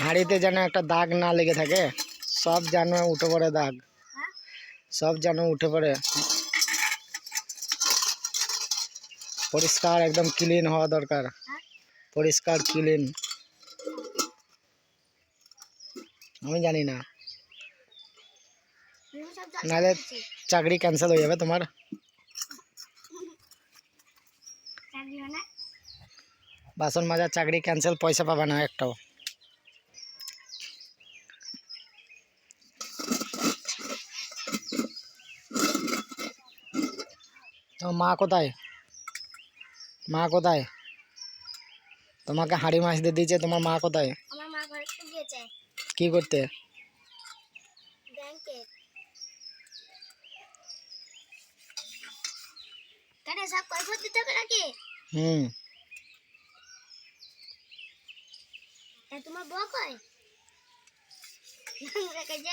হাঁড়িতে যেন একটা দাগ না লেগে থাকে সব যেন উঠে পড়ে দাগ। সব যেন উঠে পড়ে। পরিষ্কার একদম ক্লিন হওয়া দরকার। পরিষ্কার ক্লিন আমি জানি না। নাহলে চাকরি ক্যান্সেল হয়ে যাবে তোমার। মানে? বাসন মাজার চাকরি ক্যান্সেল পয়সা পাবে না একটাও। তো মা কোথায়? মা কোথায়? তোমাকে হাঁড়ি মাছ দিয়ে দিয়েছে তোমার মা কোথায়? কি করতে? হুম। তোমার বউ রেখেছে